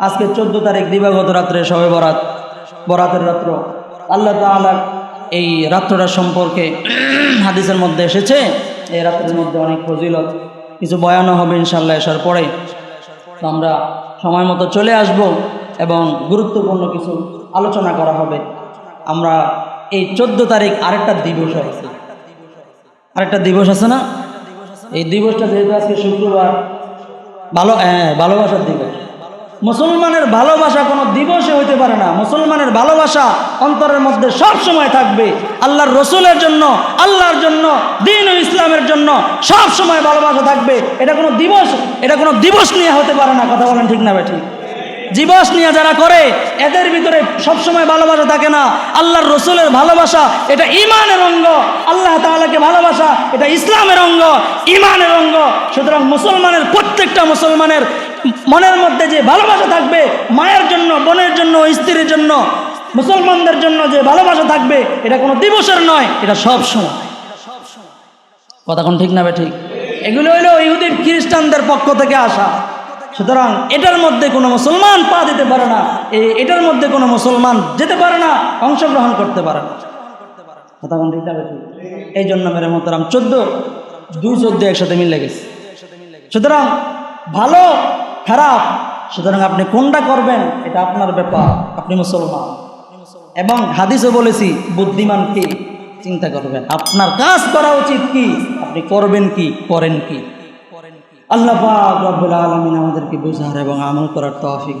আজকে চোদ্দ তারিখ দিবাগত রাত্রে সবে বরাত, বরাতের রাত্র। আল্লাহ তাআলা এই রাত্রটা সম্পর্কে হাদিসের মধ্যে এসেছে। এই রাত্রের মধ্যে অনেক ফজিলত, কিছু বয়ানও হবে ইনশাল্লাহ আসার পরে। তো আমরা সময় মতো চলে আসব এবং গুরুত্বপূর্ণ কিছু আলোচনা করা হবে। আমরা এই চোদ্দ তারিখ আরেকটা দিবস আছে। আরেকটা দিবস আছে না? এই দিবসটা যেহেতু আজকে শুক্রবার, ভালো হ্যাঁ ভালোবাসার দিবস। মুসলমানের ভালোবাসা কোনো দিবসে হইতে পারে না। মুসলমানের ভালোবাসা অন্তরের মধ্যে সব সময় থাকবে। আল্লাহর রসুলের জন্য, আল্লাহর জন্য, দিন ও ইসলামের জন্য সব সময় ভালোবাসা থাকবে। এটা কোনো দিবস, এটা কোনো দিবস নিয়ে হতে পারে না। কথা বলেন ঠিক না বে ঠিক? দিবস নিয়ে যারা করে, এদের ভিতরে সবসময় ভালোবাসা থাকে না। আল্লাহর রসুলের ভালোবাসা, এটা ইমানের অঙ্গ। আল্লাহ তাআলাকে ভালোবাসা, এটা ইসলামের অঙ্গ, ইমানের অঙ্গ। সুতরাং মুসলমানের প্রত্যেকটা মুসলমানের মনের মধ্যে যে ভালোবাসা থাকবে, মায়ের জন্য, বোনের জন্য, স্ত্রীর জন্য, মুসলমানদের জন্য যে ভালোবাসা থাকবে, এটা কোনো দিবসের নয়, এটা সব সময়। কথা কোন ঠিক না ঠিক? এগুলো হইল ইহুদি খ্রিস্টানদের পক্ষ থেকে আসা। সুতরাং এটার মধ্যে কোনো মুসলমান পা দিতে পারে না এটার মধ্যে কোনো মুসলমান যেতে পারে না, অংশগ্রহণ করতে পারে না। কথা কোন ঠিক না এই জন্য মেরে মতরাম চোদ্দ, দুই, চোদ্দ একসাথে মিলে গেছে। সুতরাং ভালো খারাপ, সুতরাং আপনি কোনটা করবেন, এটা আপনার ব্যাপার, আপনি মুসলমান। এবং হাদিসও বলেছি, বুদ্ধিমান কি? চিন্তা করবেন, আপনার কাজ করা উচিত কি? আপনি করবেন কি? করেন কি? আল্লাহ কি রব্বুল আলমিন আমাদেরকে বোঝার এবং আমল করার তৌফিক